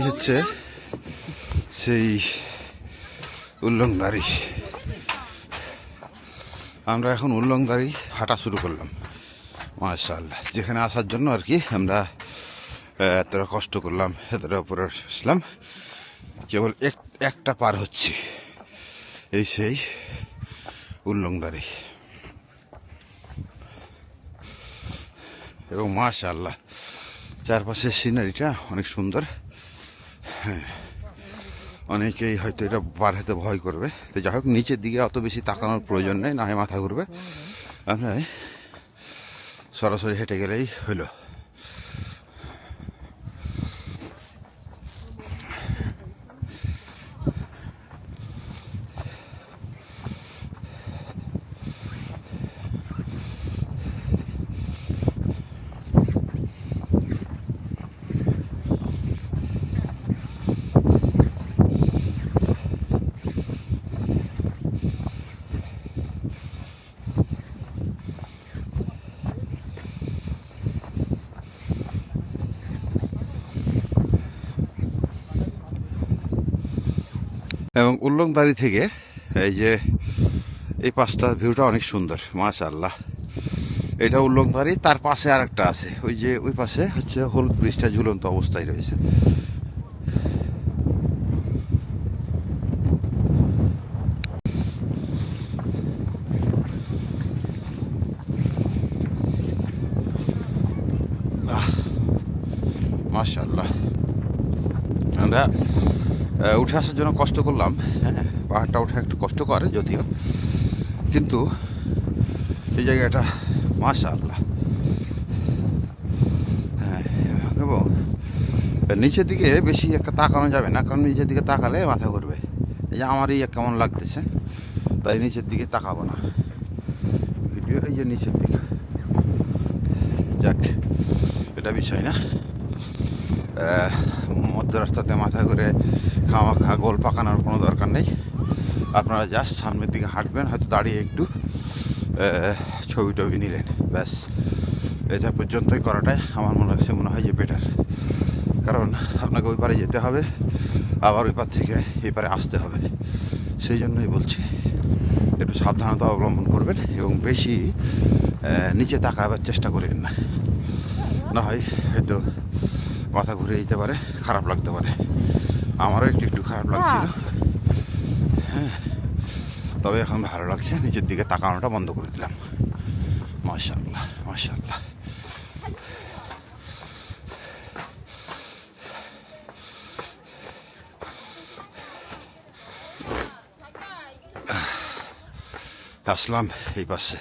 হচ্ছে সেই উল্লংদারি আমরা এখন উল্লংদারি হাঁটা শুরু করলাম। মাশাআল্লাহ। যেখানে আসার জন্য আর কি আমরা এতটা কষ্ট করলাম, এতটা উপরে আসলাম। কেবল এক, একটা পার হচ্ছে। এই সেই উল্লংদারি এবং মাশাআল্লাহ, চারপাশের সিনারিটা অনেক সুন্দর। হ্যাঁ অনেকেই হয়তো এটা বাড়াতে ভয় করবে। তো যাই হোক, নিচের দিকে অত বেশি তাকানোর প্রয়োজন নেই, না হয় মাথা ঘুরবে। আপনার সরাসরি হেঁটে গেলেই হলো। এবং উল্লংদারি থেকে এই যে এই পাঁচটার ভিউটা অনেক সুন্দর, মাশাআল্লাহ। এটা উল্লংদারি তার পাশে আর একটা আছে। ওই যে ওই পাশে হচ্ছে হলুদ ব্রিজটা ঝুলন্ত অবস্থায় রয়েছে। মাশাআল্লাহ। আমরা উঠে আসার জন্য কষ্ট করলাম। হ্যাঁ। পাহাড়টা উঠে একটু কষ্ট করে যদিও। কিন্তু এই জায়গাটা মাশাআল্লাহ। হ্যাঁ এবং নিচের দিকে বেশি একটা তাকানো যাবে না কারণ নিচের দিকে তাকালে মাথা ঘুরবে। এই যে আমারই কেমন লাগতেছে তাই নিচের দিকে তাকাবো না। ভিডিও এই যে নিচের দিকে। যাক এটা বিষয় না। মধ্য রাস্তাতে মাথা ঘুরে খাওয়া খা, গোল পাকানোর কোনো দরকার নেই। আপনারা জাস্ট সামনের দিকে হাঁটবেন, হয়তো দাঁড়িয়ে একটু ছবি টবি নিলেন। ব্যাস, এটা পর্যন্তই করাটাই আমার মনে হচ্ছে, মনে হয় যে বেটার কারণ আপনাকে ওই পারে যেতে হবে, আবার ওই পার থেকে এই পারে আসতে হবে। সেই জন্যই বলছি, একটু সাবধানতা অবলম্বন করবেন এবং বেশি নিচে তাকাবার চেষ্টা করেন না। না হয় হয়তো মাথা ঘুরে যেতে পারে খারাপ লাগতে পারে। আমারও একটু একটু খারাপ লাগছিল। হ্যাঁ। তবে এখন ভালো লাগছে নিচের দিকে তাকানোটা বন্ধ করে দিলাম। মাশাল্লাহ মাশাল্লাহ আসলাম এই পাশে।